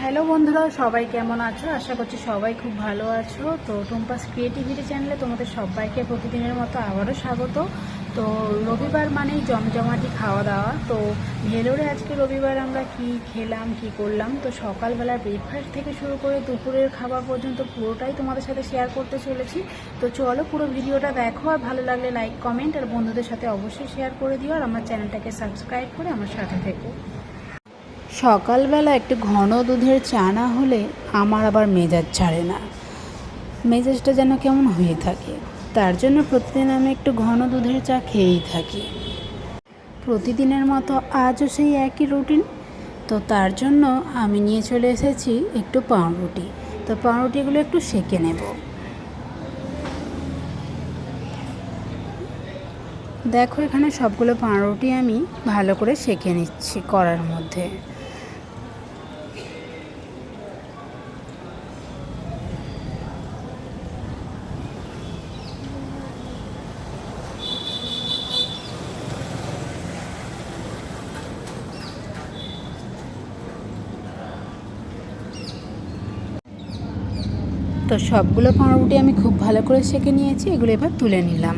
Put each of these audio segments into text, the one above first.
Hello বন্ধুরা, সবাই কেমন আছো? আশা করছি সবাই খুব ভালো আছো। তো টুম্পাস ক্রিয়েটিভিটি চ্যানেলে তোমাদের সবাইকে প্রতিদিনের মতো আবারও স্বাগত। তো রবিবার মানেই জমজমাটি খাওয়া দাওয়া তো ভেলোরে আজকে রবিবার আমরা কি খেলাম, কি করলাম? তো সকালবেলা ব্রেকফাস্ট থেকে শুরু করে দুপুরের খাবার পর্যন্ত পুরোটাই তোমাদের সাথে শেয়ার করতে চলেছি। তো চলো পুরো ভিডিওটা দেখো আর ভালো লাগলে লাইক কমেন্ট আর বন্ধুদের সাথে অবশ্যই শেয়ার করে দিও। আর আমার চ্যানেলটাকে সাবস্ক্রাইব করে আমার সাথে থেকো। সকালবেলা একটু ঘন দুধের চা না হলে আমার আবার মেজাজ ছাড়ে না। মেজাজটা যেন কেমন হয়ে থাকে। তার জন্য প্রতিদিন আমি একটু ঘন দুধের চা খেয়েই থাকি। প্রতিদিনের মতো আজও সেই একই রুটিন। তো তার জন্য আমি নিয়ে চলে এসেছি একটু পাউরুটি। তো পাউরুটিগুলো একটু সেকে নেব। দেখো এখানে সবগুলো পাউরুটি আমি ভালো করে সেকে নিচ্ছি করার মধ্যে। তো সবগুলো পাউরুটি আমি খুব ভালো করে সেঁকে নিয়েছি, এগুলো এবার তুলে নিলাম।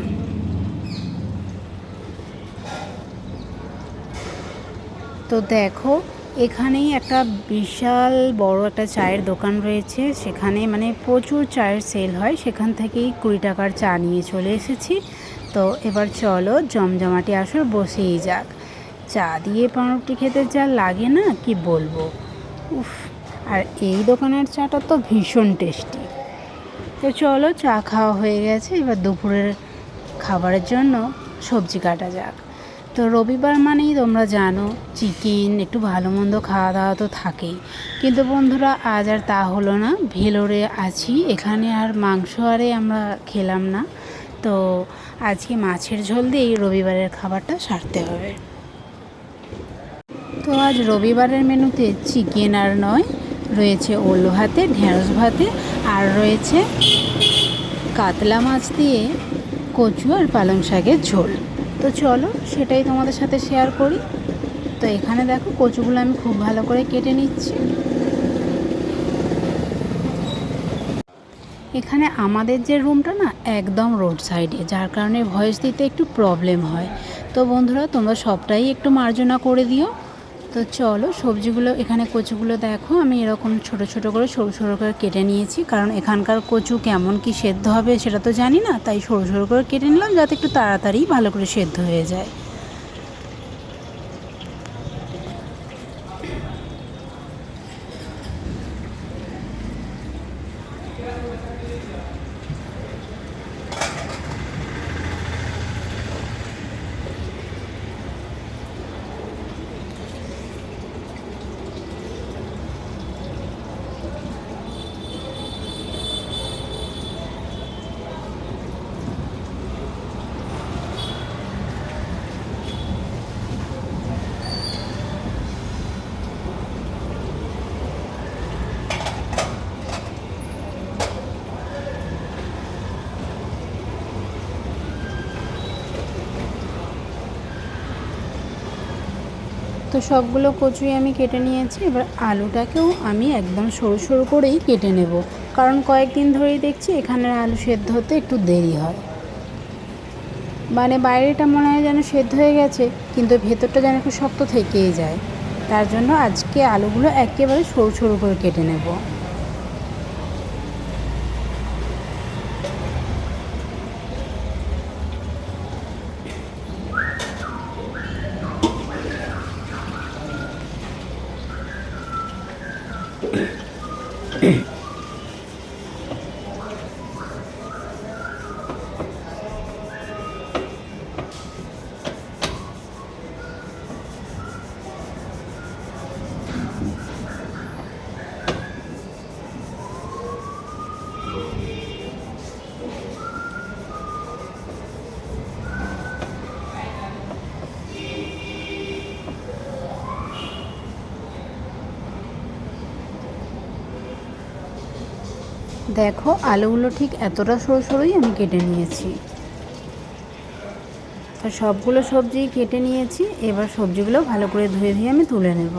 তো দেখো, এখানেই একটা বিশাল বড় একটা চায়ের দোকান রয়েছে, সেখানে মানে প্রচুর চায়ের সেল হয়, সেখান থেকেই কুড়ি টাকার চা নিয়ে চলে এসেছি। তো এবার চলো জমজমাটি আসর বসেই যাক। চা দিয়ে পাউরুটি খেতে যা লাগে না, কি বলব? উফ, আর এই দোকানের চাটা তো ভীষণ টেস্টি। তো চলো, চা খাওয়া হয়ে গেছে। এবার দুপুরের খাবারের জন্য সবজি কাটা যাক। তো রবিবার মানেই তোমরা জানো, চিকেন, একটু ভালো মন্দ খাওয়া দাওয়া তো থাকেই। কিন্তু বন্ধুরা, আজ আর তা হলো না। ভেলোরে আছি। এখানে আর মাংস আরে আমরা খেলাম না। তো আজকে মাছের ঝোল দিয়েই রবিবারের খাবারটা সারতে হবে। তো আজ রবিবারের মেনুতে চিকেন আর নয় রয়েছে ওল ভাতে ঢেঁড়স ভাতে, আর রয়েছে কাতলা মাছ দিয়ে কচু আর পালং শাকের ঝোল। তো চলো সেটাই তোমাদের সাথে শেয়ার করি। তো এখানে দেখো কচুগুলো আমি খুব ভালো করে কেটে নিচ্ছি। এখানে আমাদের যে রুমটা না একদম রোড সাইডে যার কারণে ভয়েস দিতে একটু প্রবলেম হয়। তো বন্ধুরা তোমরা সবটাই একটু মার্জনা করে দিও। তো চলো, সবজিগুলো, এখানে কচুগুলো দেখো, আমি এরকম ছোট ছোট করে, সরু সরু করে কেটে নিয়েছি। কারণ এখানকার কচু কেমন কি সেদ্ধ হবে সেটা তো জানি না, তাই সরু সরু করে কেটে নিলাম, যাতে একটু তাড়াতাড়ি ভালো করে সেদ্ধ হয়ে যায়। তো সবগুলো কচুই আমি কেটে নিয়েছি। এবার আলুটাকেও আমি একদম সরু সরু করেই কেটে নেব। কারণ কয়েকদিন ধরেই দেখছি এখানের আলু সেদ্ধ হতে একটু দেরি হয়। মানে বাইরেটা মনে হয় যেন সেদ্ধ হয়ে গেছে, কিন্তু ভেতরটা যেন একটু শক্ত থেকেই যায়। তার জন্য আজকে আলুগুলো একেবারে সরু সরু করে কেটে নেব। দেখো, আলুগুলো ঠিক এতটা সরু সরুই আমি কেটে নিয়েছি। সবগুলো সবজি কেটে নিয়েছি, এবার সবজিগুলো ভালো করে ধুয়ে ধুয়ে আমি তুলে নেব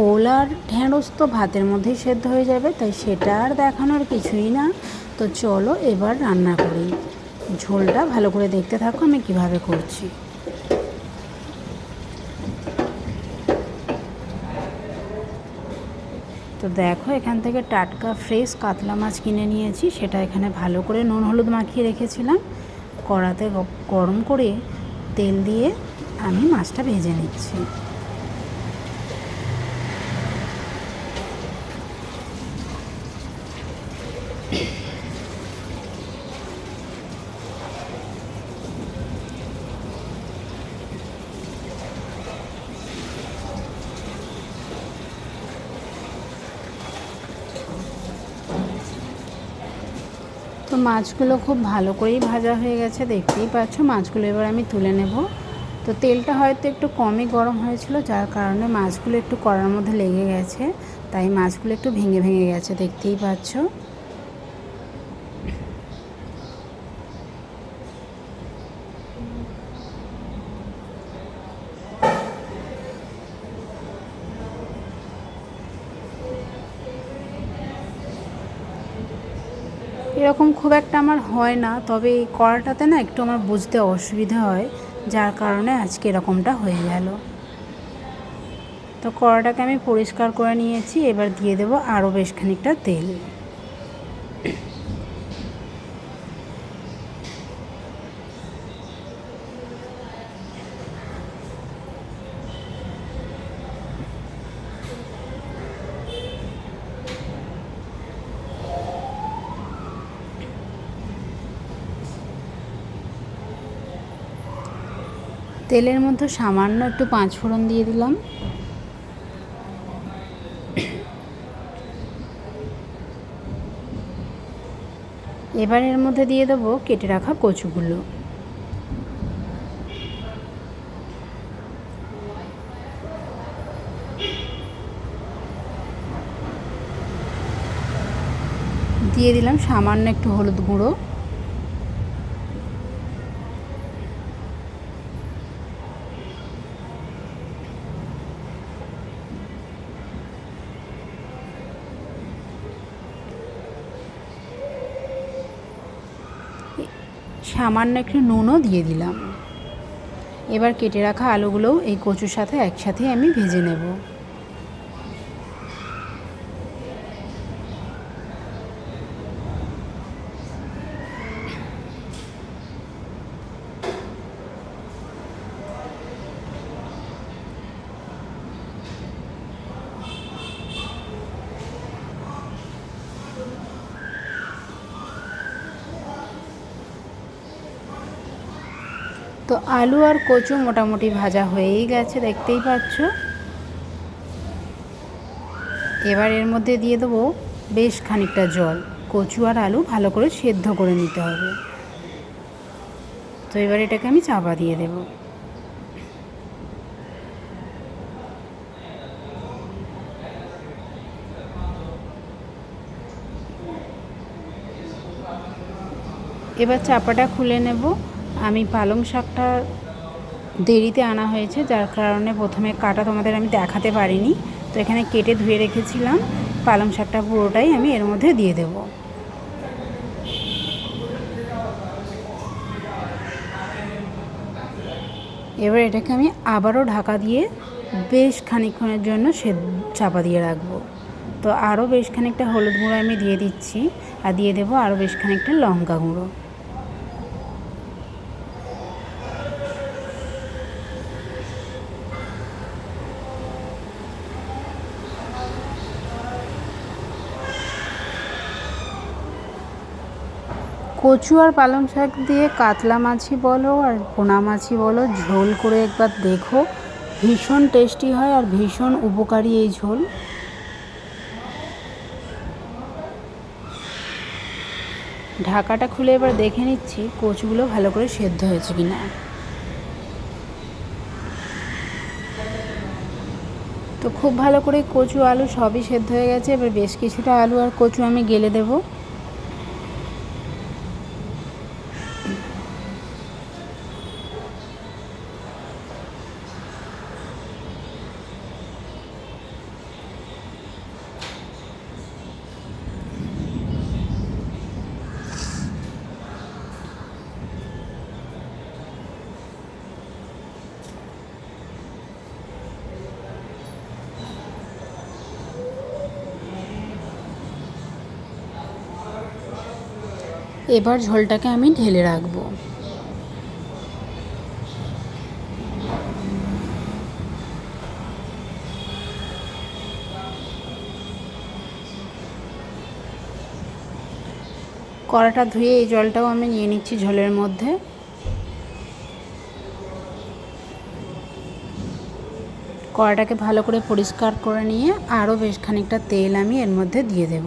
ওল আর ঢ্যাঁড়স তো ভাতের মধ্যেই সেদ্ধ হয়ে যাবে, তাই সেটা আর দেখানোর কিছুই না। তো চলো এবার রান্না করি। ঝোলটা ভালো করে দেখতে থাকো আমি কীভাবে করছি। তো দেখো এখান থেকে টাটকা ফ্রেশ কাতলা মাছ কিনে নিয়েছি, সেটা এখানে ভালো করে নুন হলুদ মাখিয়ে রেখেছিলাম। কড়াতে গরম করে তেল দিয়ে আমি মাছটা ভেজে নিচ্ছি। তো মাছগুলো খুব ভালো করেই ভাজা হয়ে গেছে, দেখতেই পাচ্ছ। মাছগুলো এবার আমি তুলে নেব। তো তেলটা হয়তো একটু কমই গরম হয়েছিল, যার কারণে মাছগুলো একটু কড়ার মধ্যে লেগে গেছে, তাই মাছগুলো একটু ভেঙে ভেঙে গেছে, দেখতেই পাচ্ছ। এরকম খুব একটা আমার হয় না, তবে এই কড়াটাতে না একটু আমার বুঝতে অসুবিধা হয়, যার কারণে আজকে এরকমটা হয়ে গেল। তো কড়াটাকে আমি পরিষ্কার করে নিয়েছি, এবার দিয়ে দেবো আরও বেশ খানিকটা তেল। তেলের মধ্যে সামান্য একটু পাঁচ ফোড়ন দিয়ে দিলাম। এবার এর মধ্যে দিয়ে দেবো কেটে রাখা কচুগুলো। দিয়ে দিলাম সামান্য একটু হলুদ গুঁড়ো। সামান্য একটু নুনও দিয়ে দিলাম। এবার কেটে রাখা আলুগুলোও এই কচুর সাথে একসাথে আমি ভেজে নেব। তো আলু আর কচু মোটামুটি ভাজা হয়েই গেছে, দেখতেই পাচ্ছ। এবার এর মধ্যে দিয়ে দেবো বেশ খানিকটা জল। কচু আর আলু ভালো করে সেদ্ধ করে নিতে হবে। তো এবার এটাকে আমি চাপা দিয়ে দেব। এবার চাপাটা খুলে নেব। আমি পালং শাকটা দেরিতে আনা হয়েছে, যার কারণে প্রথমে কাটা তোমাদের আমি দেখাতে পারিনি। তো এখানে কেটে ধুয়ে রেখেছিলাম, পালং শাকটা পুরোটাই আমি এর মধ্যে দিয়ে দেব। এবার এটাকে আমি আবারও ঢাকা দিয়ে বেশ খানিকক্ষণের জন্য সে চাপা দিয়ে রাখব। তো আরও বেশ খানিকটা হলুদ গুঁড়ো আমি দিয়ে দিচ্ছি, আর দিয়ে দেবো আরও বেশ খানিকটা লঙ্কা গুঁড়ো। কচু আর পালং শাক দিয়ে কাতলা মাছি বলো আর পোনা মাছি বলো, ঝোল করে একবার দেখো। ভীষণ টেস্টি হয় আর ভীষণ উপকারী এই ঝোল। ঢাকাটা খুলে এবার দেখে নিচ্ছি কচুগুলো ভালো করে সেদ্ধ হয়েছে কিনা। তো খুব ভালো করে কচু, আলু সবই সেদ্ধ হয়ে গেছে, এবার বেশ কিছুটা আলু আর কচু আমি গেলে দেবো। এবার ঝোলটাকে আমি ঢেলে রাখব। কড়াটা ধুয়ে এই জলটাও আমি নিয়ে নিচ্ছি ঝোলের মধ্যে। কড়াটাকে ভালো করে পরিষ্কার করে নিয়ে আরও বেশ খানিকটা তেল আমি এর মধ্যে দিয়ে দেব।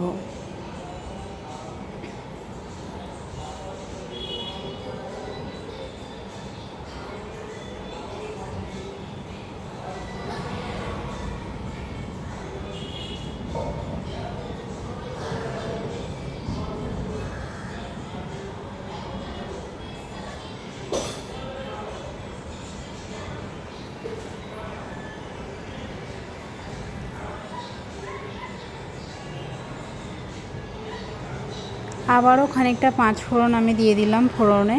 আবারও খানিকটা পাঁচ ফোড়ন আমি দিয়ে দিলাম ফোড়নে।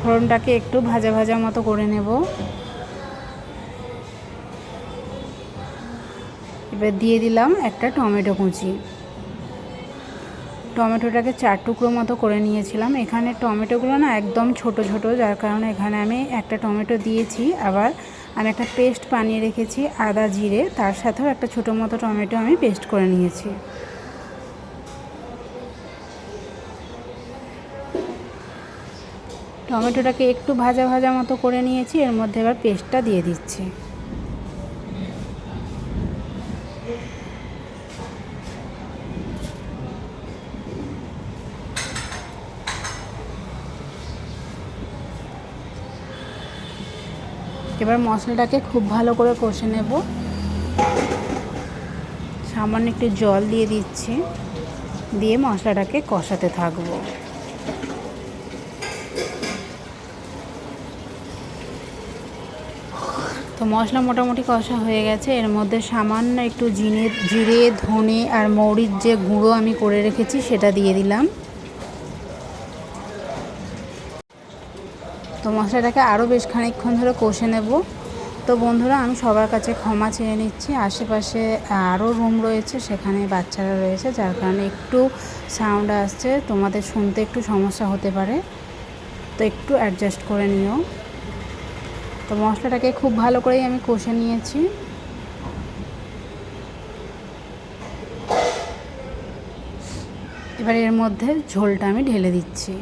ফোড়নটাকে একটু ভাজা ভাজা মতো করে নেব। এবার দিয়ে দিলাম একটা টমেটো কুচি। টমেটোটাকে চার টুকরো মতো করে নিয়েছিলাম। এখানে টমেটোগুলো না একদম ছোট ছোট, যার কারণে এখানে আমি একটা টমেটো দিয়েছি। আবার আমি একটা পেস্ট বানিয়ে রেখেছি আদা জিরে। তার সাথেও একটা ছোটো মতো টমেটো আমি পেস্ট করে নিয়েছি। টমেটোটাকে একটু ভাজা ভাজা মতো করে নিয়েছি, এর মধ্যে এবার পেস্টটা দিয়ে দিচ্ছি। এবার মশলাটাকে খুব ভালো করে কষে নেব। সামান্য একটু জল দিয়ে দিচ্ছি, দিয়ে মশলাটাকে কষাতে থাকব। তো মশলা মোটামুটি কষা হয়ে গেছে। এর মধ্যে সামান্য একটু জিনে, জিরে, ধনে আর মৌরির যে গুঁড়ো আমি করে রেখেছি, সেটা দিয়ে দিলাম। তো মশলাটাকে আরও বেশ খানিকক্ষণ ধরে কষে নেব। তো বন্ধুরা, আমি সবার কাছে ক্ষমা চেয়ে নিচ্ছি। আশেপাশে আরও রুম রয়েছে, সেখানে বাচ্চারা রয়েছে, যার কারণে একটু সাউন্ড আসছে। তোমাদের শুনতে একটু সমস্যা হতে পারে। তো একটু অ্যাডজাস্ট করে নিও। তো মশলাটাকে খুব ভালো করেই আমি কষে নিয়েছি। এবার এর মধ্যে ঝোলটা আমি ঢেলে দিচ্ছি।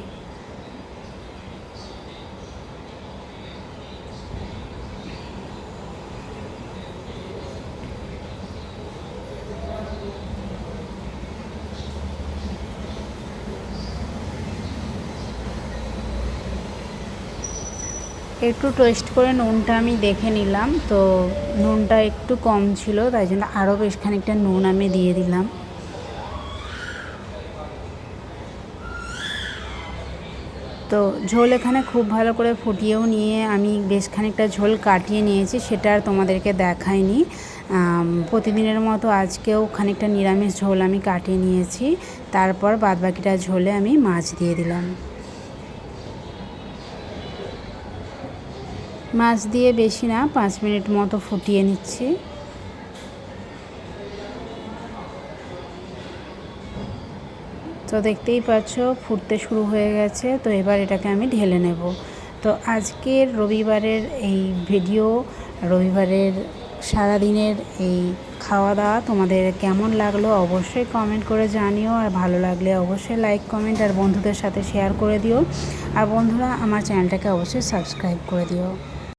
একটু টেস্ট করে নুনটা আমি দেখে নিলাম। তো নুনটা একটু কম ছিল, তাই জন্য আরও বেশ খানিকটা নুন আমি দিয়ে দিলাম। তো ঝোল এখানে খুব ভালো করে ফুটিয়েও নিয়ে আমি বেশ খানিকটা ঝোল কাটিয়ে নিয়েছি, সেটা আর তোমাদেরকে দেখাইনি। প্রতিদিনের মতো আজকেও খানিকটা নিরামিষ ঝোল আমি কাটিয়ে নিয়েছি, তারপর বাদবাকিটা ঝোলে আমি মাছ দিয়ে দিলাম। মাছ দিয়ে বেশি না, পাঁচ মিনিট মতো ফুটিয়ে নিচ্ছি। তো দেখতেই পাচ্ছ, ফুটতে শুরু হয়ে গেছে। তো এবার এটাকে আমি ঢেলে নেব। তো আজকের রবিবারের এই ভিডিও, রবিবারের সারাদিনের এই খাওয়া দাওয়া তোমাদের কেমন লাগল অবশ্যই কমেন্ট করে জানিও। আর ভালো লাগলে অবশ্যই লাইক কমেন্ট আর বন্ধুদের সাথে শেয়ার করে দিও। আর বন্ধুরা, আমার চ্যানেলটাকে অবশ্যই সাবস্ক্রাইব করে দিও।